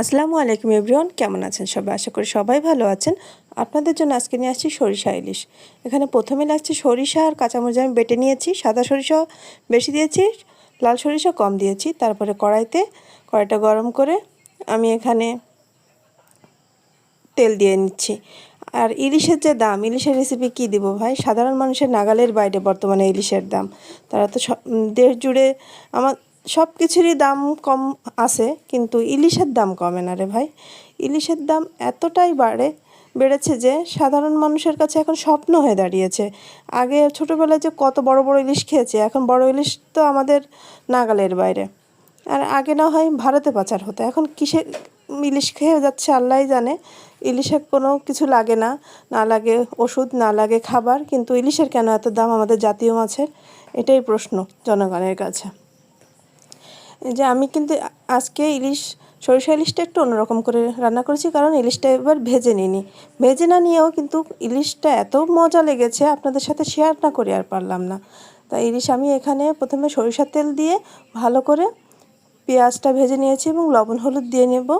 আসসালামু আলাইকুম এভরিওয়ান, কেমন আছেন সবাই? আশা করি সবাই ভালো আছেন। আপনাদের জন্য আজকে নিয়ে আসছি সরিষা ইলিশ। এখানে প্রথমে লাগছে সরিষা আর কাঁচামরিচ আমি বেটে নিয়েছি, সাদা সরিষা বেশি দিয়েছি, লাল সরিষা কম দিয়েছি, তারপরে কড়াইতে কড়াইটা গরম করে আমি এখানে তেল দিয়ে নিচ্ছি। আর ইলিশের যে দাম, ইলিশের রেসিপি কী দিব ভাই? সাধারণ মানুষের নাগালের বাইরে বর্তমানে ইলিশের দাম। তারা তো দেশ জুড়ে আমার সব কিছুরই দাম কম আছে, কিন্তু ইলিশের দাম কমে না রে ভাই। ইলিশের দাম এতটাই বাড়ে, বেড়েছে যে সাধারণ মানুষের কাছে এখন স্বপ্ন হয়ে দাঁড়িয়েছে। আগে ছোটোবেলায় যে কত বড় বড় ইলিশ খেয়েছে, এখন বড় ইলিশ তো আমাদের নাগালের বাইরে। আর আগে না হয় ভারতে পাচার হতো, এখন কিসে ইলিশ খেয়ে যাচ্ছে আল্লাহ জানে। ইলিশের কোনো কিছু লাগে না না লাগে ওষুধ, না লাগে খাবার, কিন্তু ইলিশের কেন এত দাম আমাদের জাতীয় মাছের? এটাই প্রশ্ন জনগণের কাছে। যে আমি কিন্তু আজকে ইলিশ, সরিষা ইলিশটা একটু অন্যরকম করে রান্না করেছি, কারণ ইলিশটা এবার ভেজে নিইনি। ভেজে না নিয়েও কিন্তু ইলিশটা এত মজা লেগেছে, আপনাদের সাথে শেয়ার না করে আর পারলাম না। তাই ইলিশ আমি এখানে প্রথমে সরিষার তেল দিয়ে ভালো করে পেঁয়াজটা ভেজে নিয়েছি এবং লবণ হলুদ দিয়ে নেব।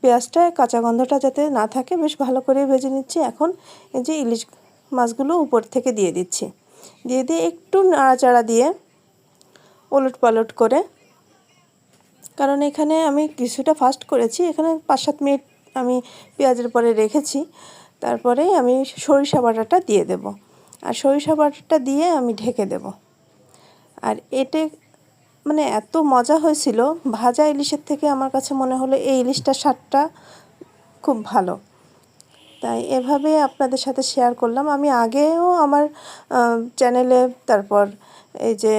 পেঁয়াজটা, কাঁচা গন্ধটা যাতে না থাকে, বেশ ভালো করে ভেজে নিচ্ছি। এখন এই যে ইলিশ মাছগুলো উপর থেকে দিয়ে দিচ্ছি। দিয়ে দিয়ে একটু নাড়াচাড়া দিয়ে ওলট পালট করে কারণ এখানে আমি কিছুটা ফাস্ট করেছি। এখানে পাঁচ সাত মিনিট আমি পেঁয়াজের পরে রেখেছি। তারপরে আমি সরিষা বাটাটা দিয়ে দেব। আর সরিষা বাটাটা দিয়ে আমি ঢেকে দেব। আর এতে মানে এত মজা হয়েছিল, ভাজা ইলিশের থেকে আমার কাছে মনে হলো এই ইলিশটার স্বাদটা খুব ভালো। তাই এভাবে আপনাদের সাথে শেয়ার করলাম। আমি আগেও আমার চ্যানেলে তারপর এই যে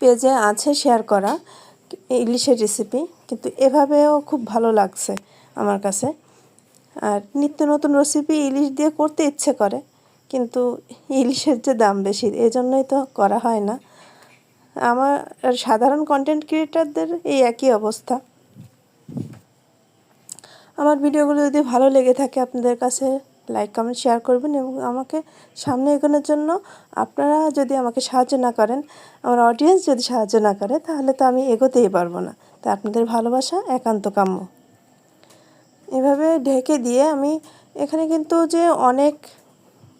পেজে আছে শেয়ার করা। ইলিশের রেসিপি কিন্তু এভাবেও খুব ভালো লাগছে আমার কাছে। আর নিত্য নতুন রেসিপি ইলিশ দিয়ে করতে ইচ্ছে করে, কিন্তু ইলিশের যে দাম বেশি এই জন্যই তো করা হয় না। আমার সাধারণ কন্টেন্ট ক্রিয়েটারদের এই একই অবস্থা। আমার ভিডিওগুলো যদি ভালো লেগে থাকে আপনাদের কাছে লাইক কমেন্ট শেয়ার করবেন এবং আমাকে সামনে এগোনোর জন্য আপনারা যদি আমাকে সাহায্য না করেন, আমার অডিয়েন্স যদি সাহায্য না করে, তাহলে তো আমি এগোতেই পারব না। তা আপনাদের ভালোবাসা, একান্ত কাম্য। এভাবে ঢেকে দিয়ে আমি এখানে কিন্তু যে অনেক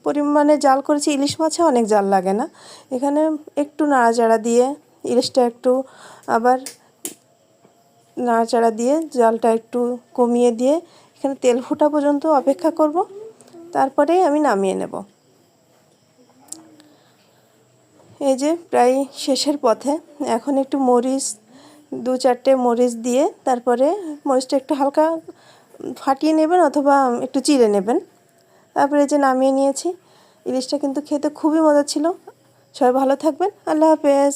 পরিমাণে জাল করেছি, ইলিশ মাছে অনেক জাল লাগে না। এখানে একটু নাড়াচাড়া দিয়ে ইলিশটা একটু আবার নাড়াচাড়া দিয়ে জালটা একটু কমিয়ে দিয়ে এখানে তেল ফুটা পর্যন্ত অপেক্ষা করব। তারপরেই আমি নামিয়ে নেব। এই যে প্রায় শেষের পথে, এখন একটু মরিচ, দু চারটে মরিচ দিয়ে তারপরে মরিচটা একটু হালকা ফাটিয়ে নেবেন অথবা একটু চিড়ে নেবেন। তারপরে যে নামিয়ে নিয়েছি, ইলিশটা কিন্তু খেতে খুবই মজা ছিল। সবাই ভালো থাকবেন, আল্লাহ হাফেজ।